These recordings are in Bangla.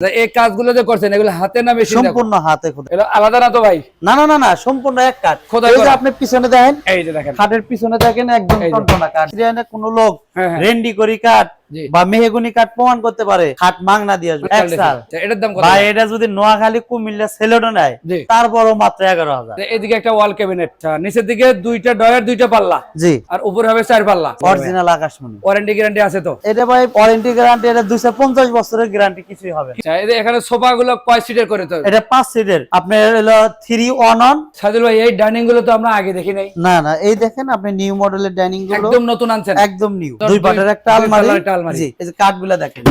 এই কাজগুলো যে করছেন এগুলো হাতে না মেশিন সম্পূর্ণ হাতে খোদা এটা আলাদা না তো ভাই? না না না না সম্পূর্ণ এক কাঠ। খোদাই এই যে আপনি পিছনে দেখেন এই যে দেখেন। খাটের পিছনে দেখেন একদম টনটনা কাঠ। কোন লোক হ্যাঁ, হ্যাঁ। রেন্ডি করি কাঠ। বা মেহগুনি কাঠ প্রমাণ করতে পারে খাট মাংনা দিয়ে আসবে এক সাল। এটার দাম কত? বা এটা যদি নোয়াখালী কুমিল্লা সেলেডো নেয়। তারপরও মাত্র এগারো হাজার। এদিকে একটা ওয়াল ক্যাবিনেট নিচের দিকে দুইটা ডয়ার দুইটা পাল্লা। জি। আর উপরে হবে চার পাল্লা। অরিজিনাল আকাশমণি। ওয়ারেন্টি গ্যারান্টি আছে তো? এটা ভাই ওয়ারেন্টি গ্যারান্টি এটা দুইশো পঞ্চাশ বছরের গ্যারান্টি কিছুই হবে এখানে সোফা গুলো কয় সিটের করে তো এটা পাঁচ সিটের আপনার হলো থ্রি ওয়ান অন সাজুল ভাই এই ডাইনিংগুলো তো আমরা আগে দেখি নাই। না না এই দেখেন আপনি নিউ মডেলের ডাইনিংগুলো একদম নতুন আনছেন। একদম নিউ দুই পাটের একটা আলমারি। আলমারি। জি এই যে কাঠগুলা দেখেন।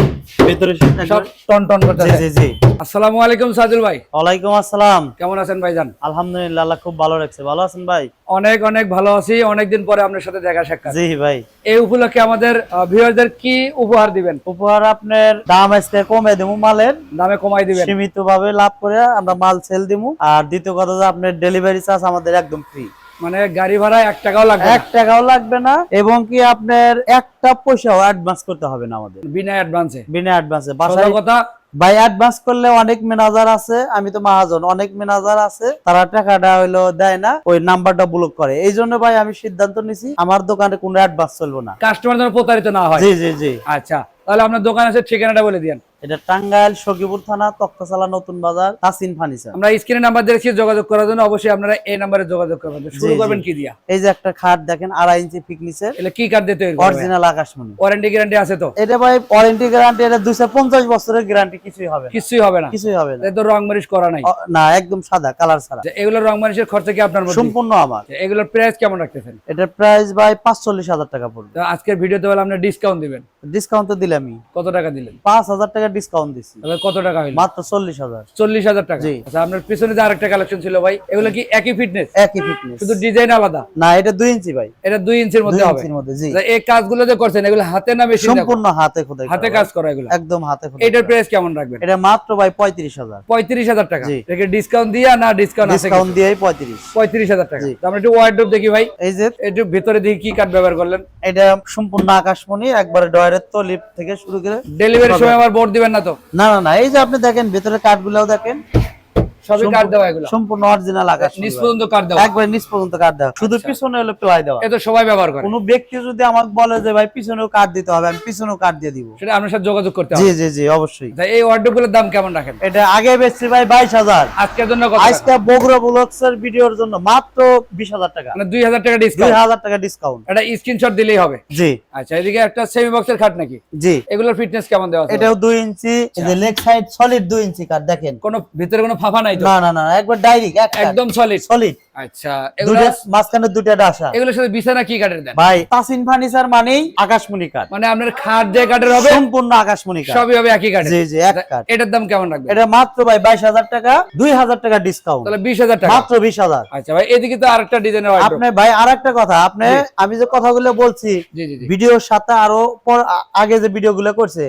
ভেতরে সব টন টন করতে জি জি জি। আসসালামু আলাইকুম সাজুল ভাই। ওয়ালাইকুম আসসালাম। কেমন আছেন ভাইজান? আলহামদুলিল্লাহ আল্লাহ খুব ভালো রাখছে। ভালো আছেন ভাই? অনেক অনেক ভালো আছি। অনেকদিন পরে আপনার সাথে দেখা সাক্ষাৎ। জি ভাই। এই উপলক্ষে আমাদের ভিউয়ারদের কি উপহার দিবেন? উপহার আপনার দাম আজকে কমে দেবো মালের। দামে কমাই দিবেন। সীমিত ভাবে লাভ করে আমরা মাল সেল দিমু। আর দ্বিতীয় কথা যে আপনার ডেলিভারি চার্জ আমাদের একদম ফ্রি মানে গাড়ি ভাড়া এক টাকাও লাগবে এক টাকাও লাগবে না এবং কি আপনার একটা পয়সাও অ্যাডভান্স করতে হবে না আমাদের। বিনা অ্যাডভান্সে বিনা অ্যাডভান্সে বাসায় কথা। ভাই অ্যাডভান্স করলে অনেক ম্যানেজার আছে আমি তো মাহাজন অনেক ম্যানেজার আছে তারা টাকাটা হইল দেয় না ওই নাম্বারটা ব্লক করে। এই জন্য ভাই আমি সিদ্ধান্ত নিছি আমার দোকানে কোনো অ্যাডভান্স চলবে না। কাস্টমার যেন প্রতারিত না হয়। জি জি জি। আচ্ছা তাহলে আপনার দোকান আছে ঠিকানাটা বলে দিন এটা টাঙ্গাইল সখীপুর থানা তক্তাশালা নতুন বাজার তাসিন ফার্নিচার। আমরা স্ক্রিনে নাম্বার যোগাযোগ করার জন্য অবশ্যই আপনারা এই নাম্বারে যোগাযোগ করবেন। শুরু করবেন কি দিয়া? এই যে একটা খাট দেখেন আড়াই ইঞ্চি ফিকনিসের। এলে কি দিতে অরিজিনাল আকাশমণি। ওয়ারেন্টি গ্যারান্টি আছে তো? এটা ভাই ওয়ারেন্টি গ্যারান্টি এটা দুইশো পঞ্চাশ বছরের গ্যারান্টি কিছুই হবে কিছুই হবে না। কিছুই হবে না। তো রং মারিশ করা নাই। না একদম সাদা কালার ছাড়া। এগুলো রং মারিশের খরচা কি আপনার সম্পূর্ণ আমার। এগুলোর প্রাইস কেমন রাখতেছেন? এটার প্রাইস ভাই পাঁচচল্লিশ হাজার টাকা পড়বে। আজকের ভিডিওতে বলে আপনি ডিসকাউন্ট দিবেন। ডিসকাউন্ট তো দিলামই। কত টাকা দিলেন? পাঁচ হাজার টাকা ডিসকাউন্ট দিচ্ছি কত টাকা মাত্র চল্লিশ হাজার। চল্লিশ হাজার টাকা? জি। আচ্ছা আপনার পিছনে যে আরেকটা কালেকশন ছিল ভাই এগুলো কি একই ফিটনেস একই ফিটনেস শুধু ডিজাইন আলাদা? না এটা দুই ইঞ্চি ভাই। এটা দুই ইঞ্চির মধ্যে হবে? জি। আচ্ছা, এই কাজগুলো যে করছেন এগুলো হাতে না মেশিন সম্পূর্ণ হাতে হাতে কাজ করা এগুলো? একদম হাতে এটার প্রাইস কেমন রাখবেন? এটা মাত্র ভাই পঁয়ত্রিশ হাজার। পঁয়ত্রিশ হাজার টাকা? এটাকে ডিসকাউন্ট দিয়া না ডিসকাউন্ট ডিসকাউন্ট দিয়ে পঁয়ত্রিশ। পঁয়ত্রিশ হাজার টাকা। আমরা একটু ওয়ার্ডরোব দেখি ভাই। এই যে একটু ভিতরে দেখি কি কাঠ ব্যবহার করলেন? এটা সম্পূর্ণ আকাশমণি একবারে ডয়ারের তো লিফট থেকে শুরু করে ডেলিভারির সময় আবার বোর্ড দিবেন না তো? না না না এই যে আপনি দেখেন ভেতরে কাঠগুলাও দেখেন সবই কাঠ দেওয়া এগুলো। সম্পূর্ণ অরিজিনাল আকাশ নিচ পর্যন্ত কাঠ দেওয়া। একবারে নিচ পর্যন্ত কাঠ দেওয়া। শুধু পিছনে হলো প্লাই দেওয়া। এ সবাই ব্যবহার করে। কোনো ব্যক্তি যদি আমাকে বলে যে ভাই পিছনেও কাঠ দিতে হবে আমি পিছনেও কাঠ দিয়ে দিব। সেটা আপনার সাথে যোগাযোগ করতে হবে। জি জি অবশ্যই। এই ওয়ার্ডরোব দাম কেমন রাখেন? এটা আগে বেচছি ভাই বাইশ হাজার। আজকের জন্য কত আজকে বগুড়া ব্লগসের ভিডিওর জন্য মাত্র বিশ হাজার টাকা। মানে দুই হাজার টাকা ডিসকাউন্ট হাজার টাকা ডিসকাউন্ট এটা স্ক্রিনশট দিলেই হবে। জি। আচ্ছা এদিকে একটা সেমি বক্সের খাট নাকি? জি। এগুলোর ফিটনেস কেমন দেওয়া আছে? এটাও দুই ইঞ্চি এই যে লেগ সাইড সলিড দুই ইঞ্চি দেখেন। কোনো ভিতরে কোনো ফাফা নাই না না না একবার ডাইরেক্ট একদম সলিড সলিড আচ্ছা দুটো মাঝখানে দুটা ডাসা। এগুলোর সাথে বিছানা কি কাঠের দেন? ভাই তাসিন ফার্নিচার মানেই আকাশমণি কাঠ। মানে আপনার খাট যে কাঠের হবে সম্পূর্ণ আকাশমণি কাঠ। সবই হবে একই কাঠের। জি জি এক কাঠ। এটার দাম কেমন রাখবেন? এটা মাত্র ভাই বাইশ হাজার টাকা দুই হাজার টাকা ডিসকাউন্ট তাহলে বিশ হাজার টাকা। মাত্র বিশ হাজার। আচ্ছা ভাই এদিকে তো আরেকটা ডিজাইনের ওয়ার্ডরোব আপনি ভাই আর কথা আপনি আমি যে কথাগুলো বলছি ভিডিওর সাথে আরও পর আগে যে ভিডিও গুলো করছে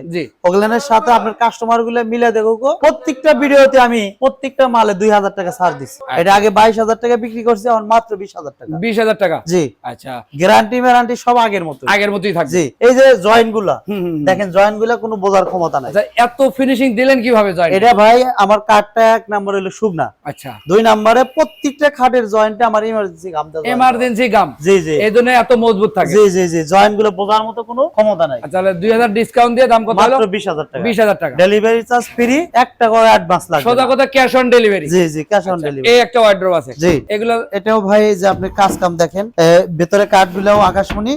ওগুলানের সাথে আপনার কাস্টমারগুলো মিলে দেখো। প্রত্যেকটা ভিডিওতে আমি প্রত্যেকটা মালে দুই হাজার টাকা ছাড় দিচ্ছি এটা আগে বাইশ হাজার টাকা বিক্রি করছি এখন মাত্র বিশ হাজার টাকা। বিশ হাজার টাকা? জি। আচ্ছা। গ্যারান্টি ম্যারান্টি সব আগের মতো আগের মতোই থাকবে। জি। এই যে জয়েন্টগুলা। দেখেন জয়েন্টগুলা কোনো বোঝার ক্ষমতা নাই। আচ্ছা এত ফিনিশিং দিলেন কীভাবে জয়েন্ট এটা ভাই আমার কার্ডটা এক নম্বর হলো শুকনা আচ্ছা। দুই নম্বরে প্রত্যেকটা খাটের জয়েন্টে আমার ইমার্জেন্সি গামটা দেওয়া। এমার্জেন্সি গাম জি জি। এই জন্য এত মজবুত থাকে। জি জি জি। জয়েন্টগুলো বোঝার মতো কোনো ক্ষমতা নাই। আচ্ছা তাহলে দুই হাজার ডিসকাউন্ট দিয়ে দাম কত হলো? মাত্র বিশ হাজার টাকা। বিশ হাজার টাকা। ডেলিভারি চার্জ ফ্রি এক টাকা অ্যাডভান্স লাগবে। সোজা। কথা ক্যাশ অন ডেলিভারি জি জি ক্যাশ অন ডেলিভারি এই একটা ওয়ার্ড্রোব আছে। জি। এগুলো এটাও ভাই যে আপনি কাজ কাম দেখেন ভেতরে কাঠ গুলাও আকাশমণি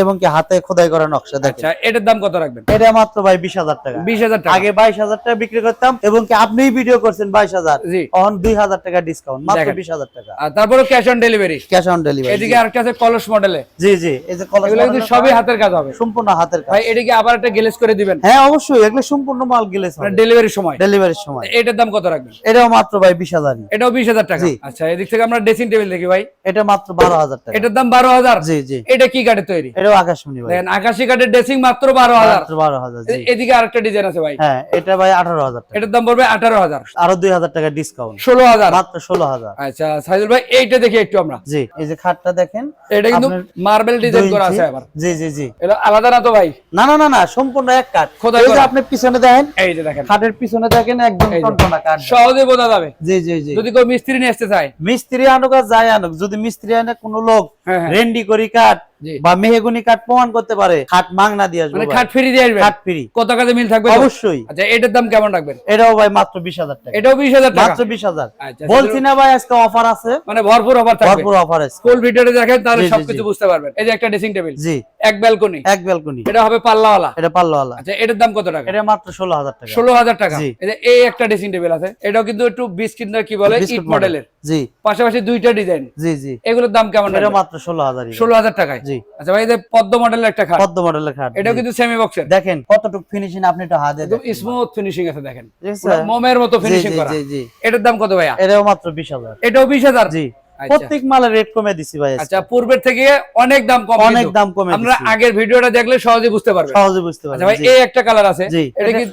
এবং কি হাতে খোদাই করা নকশা দেখেন। আচ্ছা এটার দাম কত রাখবেন? এটা মাত্র ভাই বিশ হাজার টাকা। বিশ হাজার আগে বাইশ হাজার টাকা বিক্রি করতাম এবং কি আপনিই ভিডিও করছেন বাইশ হাজার এখন দুই হাজার টাকা ডিসকাউন্ট মাত্র বিশ হাজার টাকা। আর তারপরে cash on delivery cash on delivery এদিকে আরেকটা আছে কলস মডেলে জি জি এই যে কলস এগুলো কিন্তু সবই হাতের কাজ হবে। সম্পূর্ণ হাতের কাজ। ভাই এদিকে আবার একটা গ্লেজ করে দিবেন। হ্যাঁ অবশ্যই এগুলো সম্পূর্ণ মাল গেলে ডেলিভারির সময়। ডেলিভারির সময়। এটার দাম কত রাখবেন? এটাও মাত্র ভাই বিশ হাজার এটাও বিশ হাজার টাকা। আচ্ছা এদিক থেকে থেকে আমরা ড্রেসিং টেবিল দেখি ভাই। এটা মাত্র বারো হাজার টাকা। এটার দাম বারো হাজার? জি জি। এটা কি কাঠের তৈরি? এটাও আকাশমণি ভাই। দেখেন আকাশি কাঠের ড্রেসিং মাত্র বারো হাজার। মাত্র বারো হাজার জি। এদিকে আরেকটা ডিজাইন আছে ভাই। হ্যাঁ এটা ভাই আঠারো হাজার টাকা। এটার দাম পড়বে আঠারো হাজার। আরও দুই হাজার টাকা ডিসকাউন্ট ষোলো হাজার। মাত্র ষোলো হাজার। আচ্ছা সাইজুল ভাই এইটা দেখি একটু আমরা। জি এই যে খাটটা দেখেন এটা কিন্তু মার্বেল ডিজাইন করা আছে আবার। জি জি জি। এটা আলাদা না তো ভাই? না না না না সম্পূর্ণ এক কাঠ। এই যে আপনি পিছনে দেখেন এই যে দেখেন। খাটের পিছনে দেখেন একদম। টনটনা কাঠ। সহজে বোঝা যাবে। জি জি জি। যদি কেউ মিস্ত্রি নিয়ে আসতে চায়। মিস্ত্রি আনুক আর যাই আনুক যদি মিস্ত্রি আনে কোনো লোক হ্যাঁ, হ্যাঁ। রেন্ডি করি কাঠ। বা মেহগুনি কাঠ প্রমাণ করতে পারে খাট মাংনা দিয়ে আসবে মানে খাট ফ্রি দিয়ে আসবে খাট ফ্রি। কত কাজে মিল থাকবে? অবশ্যই। আচ্ছা এটার দাম কেমন রাখবেন? এটাও ভাই মাত্র বিশ হাজার টাকা। এটাও বিশ হাজার টাকা? মাত্র বিশ হাজার। আচ্ছা, বলছি না ভাই আজকে অফার আছে। মানে ভরপুর অফার থাকবে। ভরপুর অফার আছে। ফুল ভিডিওটা দেখেন তাহলে সবকিছু বুঝতে পারবেন। এই যে একটা ড্রেসিং টেবিল জি। এক ব্যালকনি এক ব্যালকনি এটা হবে পাল্লাওয়ালা। এটা পাল্লাওয়ালা। আচ্ছা এটার দাম কত টাকা? এটা মাত্র ষোলো হাজার টাকা। ষোলো হাজার টাকা। জি। এই যে এই একটা ড্রেসিং টেবিল আছে। এটাও কিন্তু একটু বিস্কিট না কি বলে? ইট মডেলের জি। পাশাপাশি দুইটা ডিজাইন জি জি। এগুলোর দাম কেমন এটা মাত্র ষোলো হাজার ষোলো হাজার টাকায়। জি। আচ্ছা ভাই এই পদ্ম মডেলের একটা খাট। পদ্ম মডেলের খাট এটাও কিন্তু সেমি বক্সের দেখেন কতটুকু ফিনিশিং আপনি একটু হাতে একদম স্মুথ ফিনিশিং আছে দেখেন। ঠিক আছে? পুরো মোমের মতো ফিনিশিং করা। জি, জি। এটার দাম কত ভাইয়া? এটাও মাত্র বিশ হাজার। এটাও বিশ হাজার? জি। আচ্ছা। প্রত্যেক মালের রেট কমে দিছি ভাই আচ্ছা পূর্বের থেকে অনেক দাম কম অনেক দাম কমে আমরা আগের ভিডিওটা দেখলে সহজে বুঝতে পারবেন। সহজে বুঝতে পারবেন ভাই এই একটা কালার আছে। এটা কি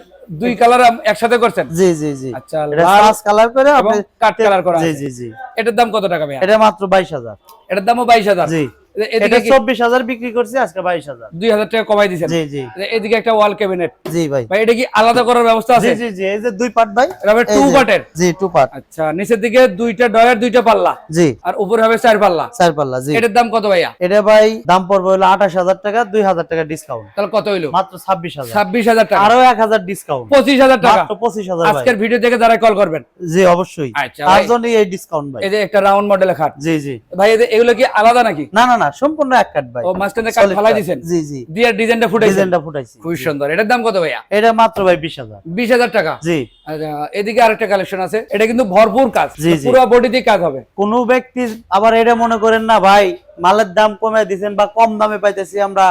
দুই কালার একসাথে করছেন? জি জি জি। আচ্ছা লাল কালার করে আপনি কাঠ কালার করা জি জি জি। এটার দাম কত টাকা ভাইয়া? এটা মাত্র বাইশ হাজার। এটার দামও বাইশ হাজার। জি। চব্বিশ হাজার বিক্রি করছি আজকে বাইশ হাজার। দুই হাজার টাকা কমাই দিচ্ছেন জি জি। এদিকে একটা ওয়াল ক্যাবিনেট জি ভাই। ভাই এটা কি আলাদা করার ব্যবস্থা আছে? জি জি জি এই যে দুই পার্ট ভাই। এটা টু পার্টের জি টু পার্ট আচ্ছা নিচের দিকে দুইটা ডয়ার দুইটা পাল্লা। জি। আর উপরে হবে চার পাল্লা। চার পাল্লা জি। এটার দাম কত ভাইয়া? এটা ভাই দাম পড়বে হলো আঠাশ হাজার টাকা দুই হাজার টাকা ডিসকাউন্ট তাহলে কত হইল? মাত্র ছাব্বিশ হাজার। ছাব্বিশ হাজার টাকা। আরও এক হাজার ডিসকাউন্ট পঁচিশ হাজার টাকা। পঁচিশ হাজার আজকের ভিডিও থেকে যারা কল করবেন। জি অবশ্যই। আচ্ছা তার এই ডিসকাউন্ট ভাই। এই যে একটা রাউন্ড মডেলের খাট। জি জি। ভাই এগুলো কি আলাদা নাকি? না না না সম্পূর্ণ এক কাট ভাই। ও মাঝখানে কাট ফলাই দিবেন জি জি। দিয়ে ডিজাইনটা ফুটাইছেন? ডিজাইনটা ফুটাইছি। খুব সুন্দর। এটার দাম কত ভাইয়া? এটা মাত্র ভাই বিশ হাজার। বিশ হাজার টাকা? জি। এদিকে আরেকটা কালেকশন আছে। এটা কিন্তু ভরপুর কাজ। পুরো বডিতে কাজ হবে। কোন ব্যক্তি আবার এটা মনে করেন না ভাই মালের দাম কমে দিছেন বা কম দামে পাইতেছি আমরা।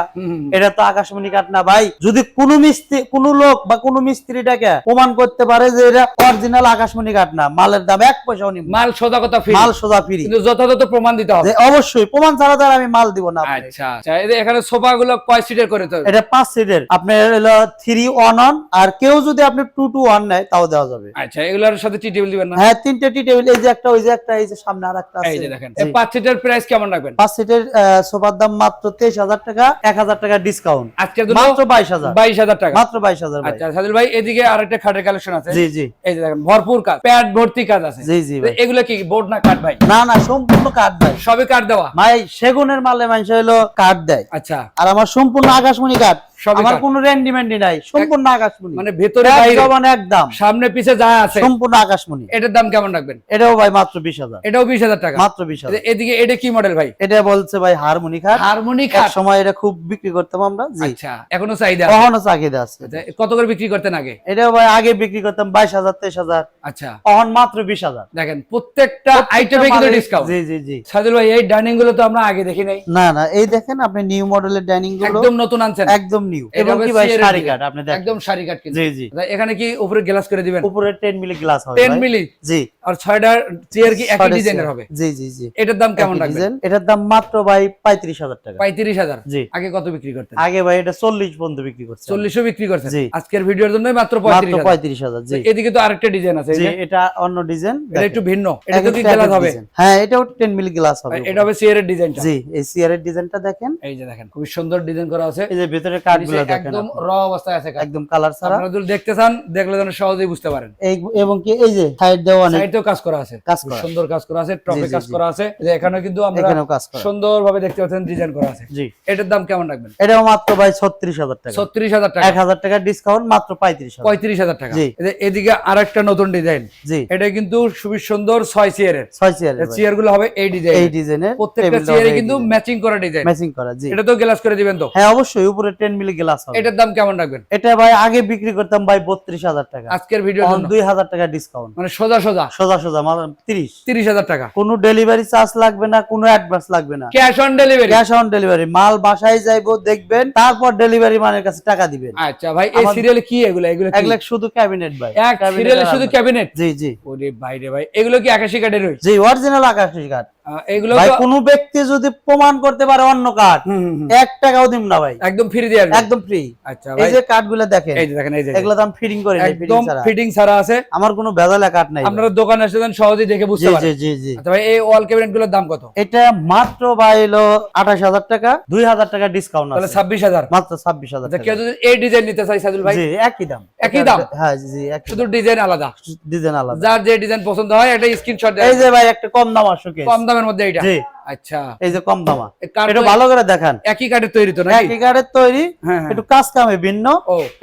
এটা তো আকাশমণি কাঠ না ভাই। যদি কোনো মিস্ত্রি কোন লোক বা কোন মিস্ত্রিটাকে প্রমাণ করতে পারে যে এটা অরিজিনাল আকাশমণি কাঠ না মালের দাম এক পয়সাও না। মাল সোজা কথা ফ্রি। মাল সোজা ফ্রি। কিন্তু যথাযথ প্রমাণ দিতে হবে। অবশ্যই প্রমাণ ছাড়া তার আমি মাল দিব না আচ্ছা আচ্ছা। এখানে সোফা গুলো কয় সিটের করে তো এটা পাঁচ সিটের আপনার হলো থ্রি ওয়ান ওয়ান আর কেউ যদি আপনি টু টু ওয়ান নেয় তাও দেওয়া যাবে। আচ্ছা এগুলোর সাথে টি টেবিল দিবেন না? হ্যাঁ তিনটে টি টেবিল এই যে একটা ওই যে একটা এই যে সামনে আর একটা এই যে দেখেন এই পাঁচ সিটের প্রাইস কেমন রাখবেন? পাঁচ সিটের সোফার দাম মাত্র তেইশ হাজার টাকা এক হাজার টাকা ডিসকাউন্ট আজকের জন্য মাত্র বাইশ হাজার। বাইশ হাজার টাকা। মাত্র বাইশ হাজার ভাই। আচ্ছা সাদিল ভাই এদিকে আরেকটা খাটের কালেকশন আছে। জি জি। এই যে দেখেন ভরপুর কাজ প্যাড ভর্তি কাজ আছে। জি জি ভাই। এগুলো কি বোর্ড না কাঠ ভাই? না না সম্পূর্ণ কাঠ ভাই। সবই কাঠ দেওয়া? ভাই সেগুনের মালে মানুষ হলো কাঠ দেয়। আচ্ছা। আর আমার সম্পূর্ণ আকাশমণি কাঠ। আমার। কোনো রেন্ডিমেন্ডি নাই সম্পূর্ণ আকাশমণি। মানে ভেতরে একদম। সামনে পিছে যা আছে। সম্পূর্ণ আকাশমণি। এটার দাম কেমন রাখবেন? এটাও ভাই মাত্র বিশ হাজার। এটাও বিশ হাজার টাকা। মাত্র বিশ হাজার। এদিকে এটা কি মডেল ভাই? এটা বলছে ভাই হারমোনি খাট। হারমোনি খাট। সময় এটা খুব বিক্রি করতাম আমরা। আচ্ছা এখনও চাহিদা আছে। চাহিদা আছে। আচ্ছা, কত করে বিক্রি করতেন আগে? এটাও ভাই আগে বিক্রি করতাম বাইশ হাজার তেইশ হাজার। আচ্ছা। কখন মাত্র বিশ হাজার। দেখেন প্রত্যেকটা আইটেমে কিন্তু ডিসকাউন্ট জি জি জি। সাদিল ভাই এই ডাইনিংগুলো তো আমরা আগে দেখি নাই। না না এই দেখেন আপনি নিউ মডেলের ডাইনিংগুলো একদম নতুন আনছেন। একদম নিউ এবং কি ভাই শাড়ি দিকে। আপনি দেখেন। একদম শাড়ি কাট জি জি। আচ্ছা, এখানে কি উপরে গ্লাস করে দিবেন? উপরে 10 মিলি গ্লাস হবে টেন ভাই। মিলি জি। আর ছয়টা চেয়ার কি একই ডিজাইনের হবে? জি জি জি। এটার দাম কেমন রাখবেন? এটার দাম মাত্র ভাই 35000 টাকা। পঁয়ত্রিশ হাজার? জি। আগে কত বিক্রি করতেন? আগে ভাই এটা 40 পর্যন্ত বিক্রি করছে চল্লিশও বিক্রি করছেন? আজকের ভিডিওর জন্য মাত্র মাত্র 35000 জি। এদিকে তো আরেকটা ডিজাইন আছে জি। এটা অন্য ডিজাইন এটা একটু ভিন্ন। এটা তো কি গ্লাস হবে। হ্যাঁ এটাও 10 মিলি গ্লাস হবে এটা হবে চেয়ারের ডিজাইনটা জি এই এর ডিজাইনটা দেখেন। এই যে দেখেন খুব সুন্দর ডিজাইন করা আছে। এই যে ভিতরে কাঠগুলো দেখেন একদম র অবস্থায় আছে একদম কালার ছাড়া। আপনারা যদি দেখতে চান দেখলে যেন সহজেই বুঝতে পারেন। এই এবং কি এই যে সাইড দেওয়া অনেক সাইডেও কাজ করা আছে। কাজ করা। সুন্দর কাজ করা আছে টপে কাজ করা আছে। যে এখানে কিন্তু আমরা এখানেও কাজ করা। সুন্দরভাবে দেখতে পাচ্ছেন ডিজাইন করা আছে। জি। এটার দাম কেমন রাখবেন? এটাও মাত্র ভাই 36000 টাকা। ছত্রিশ হাজার টাকা। এক হাজার টাকা ডিসকাউন্ট মাত্র পঁয়ত্রিশ হাজার। পঁয়ত্রিশ হাজার টাকা। জি। এদিকে আরেকটা নতুন ডিজাইন জি। এটা কিন্তু খুবই সুন্দর ছয় চেয়ারের ছয় চেয়ারের চেয়ারগুলো হবে এই এই ডিজাইন ডিজাইনের প্রত্যেকটা চেয়ারে কিন্তু ম্যাচিং করা ডিজাইন ম্যাচিং করা জি। এটা তো গ্লাস করে দিবেন তো? হ্যাঁ অবশ্যই। উপরে 10 মিলি গ্লাস হবে। এটার দাম কেমন রাখবেন? এটা ভাই আগে বিক্রি করতাম ভাই 32000 টাকা। আজকের এখন জন্য? 2000 টাকা ডিসকাউন্ট মানে সোজা সোজা? সোজা সোজা তিরিশ। তিরিশ হাজার টাকা? কোনো ডেলিভারি চার্জ লাগবে না কোনো অ্যাডভান্স লাগবে না। Cash on delivery cash on delivery মাল বাসায় যাইবো দেখবেন তারপর ডেলিভারি মানের কাছে টাকা দিবেন। আচ্ছা ভাই এই সিরিয়ালে কি এগুলো? এগুলো শুধু ক্যাবিনেট ভাই। এক সিরিয়ালে শুধু। ক্যাবিনেট জি জি। ওরে বাইরে ভাই এগুলো কি আকাশি কাঠের রয়েছে জি অরিজিনাল আকাশি কাঠ। এগুলো ভাই কোনো ব্যক্তি যদি প্রমাণ করতে পারে অন্য কাঠ হুম, হুম, হুম। এক টাকাও দিম না ভাই। একদম ফ্রি দিয়ে একদম ফ্রি আচ্ছা এই যে কাঠগুলো দেখেন এই যে দেখেন এই যে এগুলো দাম ফিটিং করে একদম ফিটিং ছাড়া আছে। আমার কোনো ভেজালে কাঠ নাই। আপনারা দোকানে সহজেই দেখে বুঝতে জি জি জি আচ্ছা ভাই এই ওয়াল দাম কত? এটা মাত্র ভাই হলো আঠাশ হাজার টাকা দুই হাজার টাকা ডিসকাউন্ট তাহলে আছে। ছাব্বিশ হাজার। মাত্র ছাব্বিশ হাজার আচ্ছা কেউ যদি এই ডিজাইন নিতে চাই সাইদুল ভাই? জি একই দাম। একই দাম? হ্যাঁ জি, শুধু ডিজাইন আলাদা? ডিজাইন আলাদা। যার যে ডিজাইন পছন্দ হয় একটা স্ক্রিনশট এই যে ভাই একটা কম দাম আসুকে। কম দামের মধ্যে এটা জি। আচ্ছা। এই যে কম দামা। এটা ভালো করে দেখান। একই কাঠের তৈরি তো একই কাঠের তৈরি হ্যাঁ হ্যাঁ। একটু কাজ কামে ভিন্ন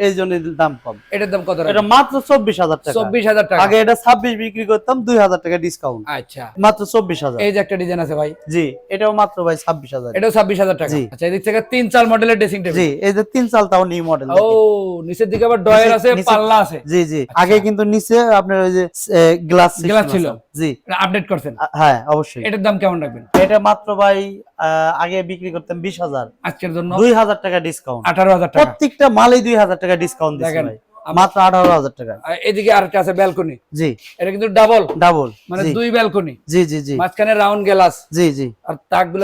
এই জন্য দাম কম। এটার দাম কত এটা মাত্র চব্বিশ হাজার টাকা। চব্বিশ হাজার টাকা। আগে এটা ছাব্বিশ বিক্রি করতাম দুই হাজার টাকা ডিসকাউন্ট আচ্ছা। মাত্র চব্বিশ হাজার। এই যে একটা ডিজাইন আছে ভাই। জি এটাও মাত্র ভাই ছাব্বিশ হাজার। এটাও ছাব্বিশ হাজার টাকা। আচ্ছা এদিক থেকে তিন চার মডেলের ড্রেসিং টেবিল জি এই যে তিন চাল তাও নিউ মডেল ও নিচের দিকে আবার ডয়ার আছে পাল্লা আছে। জি জি। আগে কিন্তু নিচে আপনার ওই যে গ্লাস ছিল। জি। আপডেট করছেন। হ্যাঁ অবশ্যই। এটার দাম কেমন রাখবেন? এটা মাত্র ভাই আহ, আগে বিক্রি করতাম বিশ হাজার। আজকের জন্য দুই হাজার টাকা ডিসকাউন্ট আঠারো হাজার টাকা। প্রত্যেকটা মালে দুই হাজার টাকা ডিসকাউন্ট দেখেন, ভাই। মাত্র আঠারো হাজার টাকা। এদিকে আরেকটা আছে ব্যালকনি। জি। এটা কিন্তু ডাবল ডাবল মানে দুই ব্যালকনি। জি জি জি। মাঝখানে রাউন্ড গ্লাস জি জি। আর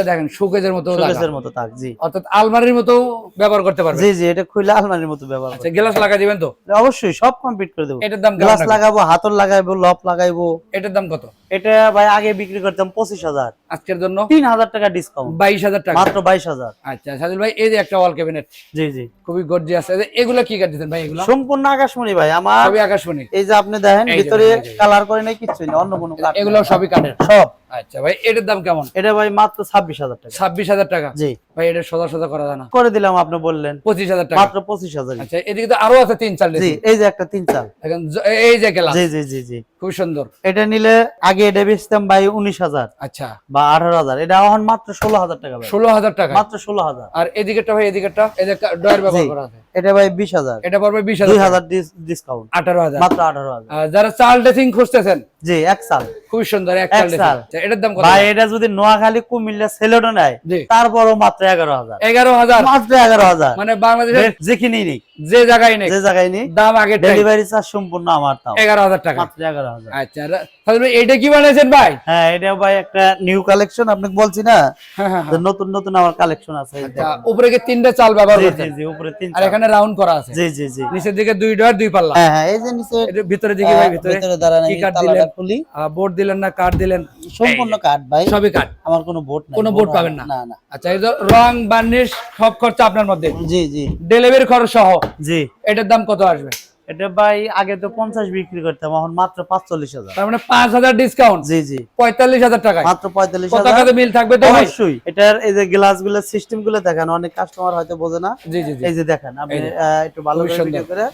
দেখেন শোকেজের মতো লাগা। শোকেসের মতো তাক জি। অর্থাৎ আলমারির মতো ব্যবহার করতে পারবে জি জি এটা খুলে আলমারির মতো ব্যবহার আচ্ছা গ্লাস লাগা দিবেন তো? অবশ্যই সব কমপ্লিট করে দেবো। এটার দাম গ্লাস লাগাবো হাতল লাগাইবো লপ লাগাইবো। এটার দাম কত? এটা ভাই আগে বিক্রি করতাম পঁচিশ হাজার। আজকের জন্য? তিন হাজার টাকা ডিসকাউন্ট বাইশ হাজার টাকা। মাত্র বাইশ হাজার। আচ্ছা সাজুল ভাই এই যে একটা ওয়াল ক্যাবিনেট জি জি। খুবই গর্জিয়াস আছে এগুলো কি কাট দিতেন ভাই এগুলো? সম্পূর্ণ আকাশমণি ভাই আমার সবই আকাশমণি। এই যে আপনি দেখেন ভিতরে। কালার করে নাই কিছু না অন্য কোনো এগুলো সবই কাঠের। সব। আচ্ছা ভাই এটার দাম কেমন? এটা ভাই মাত্র ছাব্বিশ হাজার টাকা। ছাব্বিশ হাজার টাকা? জি। ভাই এটা সোজা সোজা করা যায় না। করে দিলাম আপনি বললেন। পঁচিশ হাজার টাকা। মাত্র পঁচিশ হাজার আচ্ছা এদিকে তো আরও আছে তিন জি এই যে একটা তিন চাল এখন এই যে গেলাম। জি জি জি জি। খুব সুন্দর। এটা নিলে আগে এটা বেচতাম ভাই উনিশ হাজার আচ্ছা। বা আঠারো হাজার। এটা এখন মাত্র ষোলো হাজার টাকা ষোলো হাজার টাকা। মাত্র ষোলো হাজার। আর ভাই এদিকেরটা এই ডয়ের ব্যবহার করা আছে। এটা ভাই বিশ হাজার। এটা পড়বে বিশ হাজার হাজার ডিসকাউন্ট আঠারো হাজার। মাত্র আঠারো হাজার। যারা চাল ড্রেসিং খুঁজতেছেন জি এক সাল। খুবই সুন্দর এক। আচ্ছা, এটার দাম কত? ভাই এটা যদি নোয়াখালী কুমিল্লা নেয় তারপরও মাত্র এগারো হাজার। এগারো হাজার? মাত্র এগারো হাজার। মানে বাংলাদেশের যেখানেই নেই যে জায়গায় নেই। যে জায়গায় নেই দাম আগে ডেলিভারি চার্জ সম্পূর্ণ আমার তাও। টাকা। মাত্র এগারো হাজার। আচ্ছা রা- তাহলে ভাই কি বানাইছেন ভাই? হ্যাঁ এটা ভাই একটা নিউ কালেকশন আপনাকে বলছি না? হ্যাঁ হ্যাঁ যে নতুন নতুন আমার কালেকশন আছে। আচ্ছা। উপরে কি তিনটা চাল ব্যবহার করছেন? জি জি উপরে তিন আর এখানে রাউন্ড করা আছে। জি জি জি। নিচের দিকে দুই ডয়ার দুই পাল্লা। হ্যাঁ হ্যাঁ এই যে নিচে ভিতরে দিকে ভাই ভিতরে। ভিতরে দাঁড়ান কি তালাটা দিলেন? খুলি। বোর্ড দিলেন না কাঠ দিলেন? সম্পূর্ণ কাঠ ভাই। সবই কাঠ আমার কোনো ভোট নাই। কোনো ভোট বোর্ড পাবেন না? না না। আচ্ছা এই রং বার্নিশ সব খরচা আপনার মধ্যে? জি জি। ডেলিভারি খরচ সহ? জি। এটার দাম কত আসবে? এটা ভাই আগে তো পঞ্চাশ বিক্রি করতাম এখন মাত্র পাঁচচল্লিশ হাজার। তার মানে পাঁচ হাজার ডিসকাউন্ট জি জি। পঁয়তাল্লিশ হাজার টাকায়? মাত্র পঁয়তাল্লিশ হাজার। মিল থাকবে তো অবশ্যই। এটার এই যে গ্লাসগুলো সিস্টেমগুলো দেখেন অনেক কাস্টমার হয়তো বোঝে না। জি জি এই যে দেখেন আপনি একটু ভালো করে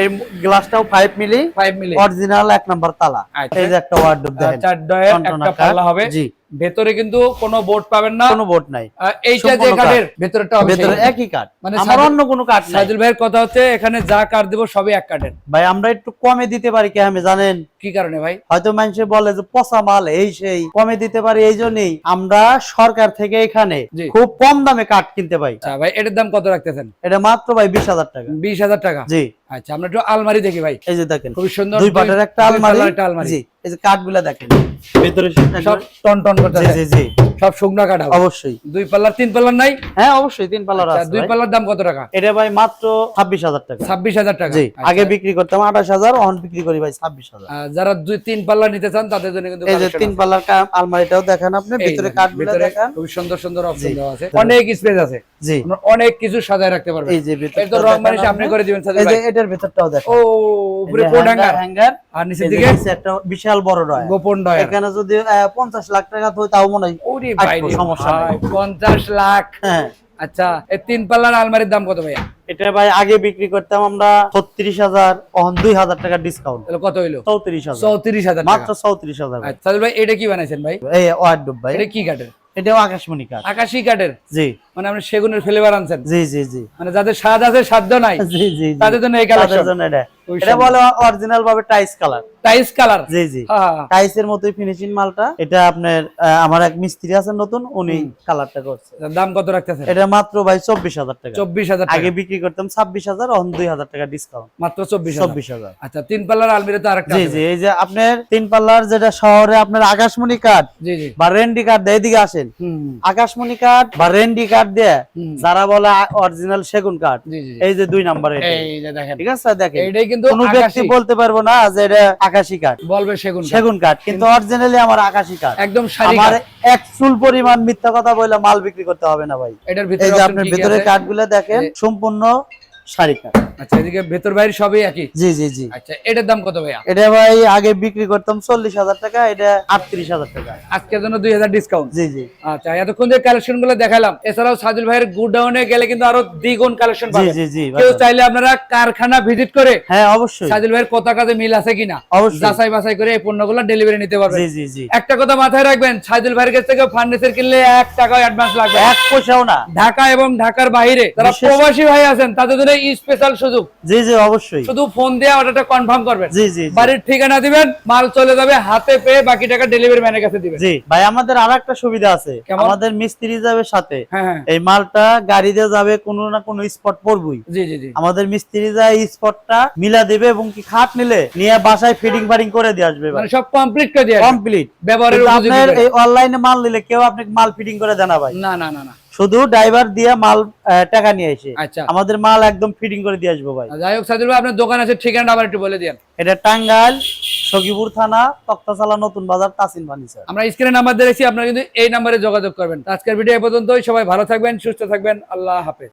এই গ্লাসটাও five milli five milli original এক নাম্বার তালা। আচ্ছা। এই যে একটা ওয়ার্ডরোব দেখেন। চার ডয়ের একটা। পাল্লা হবে। জি। ভেতরে কিন্তু কোনো বোর্ড পাবেন না। কোনো বোট নাই। এইটা যে কাঠের ভেতরটা ভেতরে একই কাঠ। মানে আমার অন্য কোনো কাঠ নাই। সাইদুল ভাইয়ের কথা হচ্ছে এখানে যা কাঠ দেবো সবই এক কাঠের। ভাই আমরা একটু কমে দিতে পারি কি আমি জানেন? কি কারণে ভাই? হয়তো মানুষে বলে যে পচা মাল এই সেই। কমে দিতে পারি এই জন্যই। আমরা সরকার থেকে এখানে খুব কম দামে কাঠ কিনতে পাই। আচ্ছা ভাই এটার দাম কত রাখতেছেন? এটা মাত্র ভাই বিশ হাজার টাকা। বিশ হাজার টাকা। জি। আচ্ছা আমরা একটু আলমারি দেখি ভাই। এই যে দেখেন খুবই সুন্দর দুই পাটের একটা আলমারি। একটা আলমারি। জি এই যে কাঠগুলা দেখেন। ভেতরে সব টন টন জি জি জি। সব শুকনো কাঠ হবে। অবশ্যই। দুই পাল্লার তিন পাল্লার নাই? হ্যাঁ অবশ্যই তিন পাল্লার আচ্ছা, আছে দুই পাল্লার দাম কত টাকা? এটা ভাই মাত্র ছাব্বিশ হাজার টাকা। ছাব্বিশ হাজার টাকা। জি আচ্ছা, আগে বিক্রি করতাম আঠাশ হাজার অন বিক্রি করি ভাই ছাব্বিশ হাজার। আহ, যারা দুই তিন পাল্লা নিতে চান তাদের জন্য কিন্তু এই যে তিন। পাল্লার আলমারিটাও দেখেন আপনি ভিতরে দেখেন, কাঠগুলা ভিতরে দেখেন। খুবই সুন্দর সুন্দর অপশন দেওয়া আছে। অনেক স্পেস আছে। জি। অনেক কিছু সাজায় রাখতে পারবেন। এই যে এই তো রং দেখেন আপনি। করে দিবেন সাজিদ এই যে এটার ভিতরটাও দেখেন ও উপরে কোড হ্যাঙ্গার হ্যাঙ্গার আর নিচের দিকে? একটা বিশাল বড় গোপন ডয়ার এখানে যদি লাখ টাকা তাও মনে হয় ওরে ভাই সমস্যা নাই। পঞ্চাশ লাখ। হ্যাঁ। আচ্ছা এই তিন পাল্লার আলমারির দাম কত ভাইয়া? এটা ভাই আগে বিক্রি করতাম আমরা ছত্রিশ হাজার দুই হাজার টাকা ডিসকাউন্ট তাহলে কত হইল? চৌত্রিশ হাজার। চৌত্রিশ হাজার মাত্র চৌত্রিশ হাজার। ভাই। আচ্ছা ভাই এটা কি বানাইছেন ভাই? এই ভাই। এটা কি কাঠের? এটাও আকাশমণি কাঠ। আকাশি কাঠের? জি। মানে আপনি সেগুনের ফ্লেভার আনছেন? জি জি জি। মানে যাদের স্বাদ আছে সাধ্য নাই। জি জি। তাদের জন্য এই কালার কালেকশন এটা বলে অরিজিনাল ভাবে টাইস কালার টাইস কালার জি জি। হ্যাঁ টাইসের মতোই ফিনিশিং মালটা। এটা আপনার আমার এক মিস্ত্রি আছে নতুন উনি কালারটা করছে। দাম কত রাখতেছেন? এটা মাত্র ভাই চব্বিশ হাজার টাকা। চব্বিশ হাজার আগে বিক্রি করতাম ছাব্বিশ হাজার এখন দুই হাজার টাকা ডিসকাউন্ট মাত্র চব্বিশ চব্বিশ হাজার। আচ্ছা তিন পাল্লার আলমিরা তো আরেকটা জি জি এই যে আপনার তিন পাল্লার যেটা শহরে আপনার আকাশমণি কাঠ জি জি। বা রেন্ডি কাঠ দিয়ে এদিকে আসেন। আকাশমণি কাঠ বা রেন্ডি কাঠ দিয়ে। যারা বলে অরিজিনাল সেগুন কাঠ এই যে দুই নাম্বার এই যে দেখেন। ঠিক আছে দেখেন। কিন্তু কোনো ব্যক্তি বলতে পারব না যে এটা আকাশি কাঠ। বলবে সেগুন। সেগুন কাঠ। কিন্তু অরিজিনালি আমার আকাশি কাঠ। একদম আমার এক চুল পরিমাণ মিথ্যা কথা বলে মাল বিক্রি করতে হবে না ভাই। এটার ভিতরে আপনি ভিতরে কাঠগুলো দেখেন সম্পূর্ণ শাড়ি কাঠ। আচ্ছা এদিকে ভেতর বাইরে সবই একই? জি জি জি। আচ্ছা এটার দাম কত ভাইয়া? এটা ভাই আগে বিক্রি করতাম চল্লিশ হাজার টাকা এটা আটত্রিশ হাজার টাকা। আজকের জন্য দুই হাজার ডিসকাউন্ট জি জি। আচ্ছা এতক্ষণ যে কালেকশনগুলো দেখালাম এছাড়াও সাজুল ভাইয়ের গুডাউনে গেলে কিন্তু আরও দ্বিগুণ কালেকশন পাবেন। জি জি কেউ চাইলে আপনারা কারখানা ভিজিট করে হ্যাঁ অবশ্যই। সাজুল ভাইয়ের কথা কাজে মিল আছে কিনা অবশ্যই। যাচাই বাছাই করে এই পণ্যগুলো ডেলিভারি নিতে পারবেন। জি জি জি। একটা কথা মাথায় রাখবেন সাজুল ভাইয়ের কাছ থেকে ফার্নিচার কিনলে এক টাকা অ্যাডভান্স লাগবে এক পয়সাও না। ঢাকা এবং ঢাকার বাইরে যারা বিশেষ- প্রবাসী ভাই আছেন তাদের জন্য স্পেশাল সুযোগ জি জি অবশ্যই। শুধু ফোন দিয়ে অর্ডারটা কনফার্ম করবেন। জি জি জি। বাড়ির ঠিকানা দিবেন মাল চলে যাবে হাতে পেয়ে বাকি টাকা ডেলিভারি ম্যানের কাছে দিবেন। জি ভাই আমাদের আর সুবিধা আছে। আমাদের মিস্ত্রি যাবে সাথে। এই মালটা গাড়িতে যাবে কোনো না কোনো স্পট পড়বই। জি জি জি। আমাদের মিস্ত্রি যায় স্পটটা মিলা দেবে এবং কি খাট নিলে নিয়ে বাসায় ফিটিং ফাটিং করে দিয়ে আসবে মানে সব কমপ্লিট করে দিয়ে কমপ্লিট ব্যবহারের আপনার এই অনলাইনে মাল নিলে কেউ আপনাকে মাল ফিটিং করে ভাই। না না না না। শুধু ড্রাইভার দিয়ে মাল টাকা নিয়ে এসে আচ্ছা। আমাদের মাল একদম ফিটিং করে দিয়ে আসব ভাই। যাই হোক সাজুল ভাই আপনার দোকান আছে ঠিকানা আবার একটু বলে দিন এটা টাঙ্গাইল সখীপুর থানা তক্তাশালা নতুন বাজার তাসিন ফার্নিচার আমরা স্ক্রিনে নাম্বার দিয়েছি আপনারা কিন্তু এই নাম্বারে যোগাযোগ করবেন। আজকের ভিডিও পর্যন্তই। সবাই ভালো থাকবেন সুস্থ থাকবেন। আল্লাহ হাফেজ।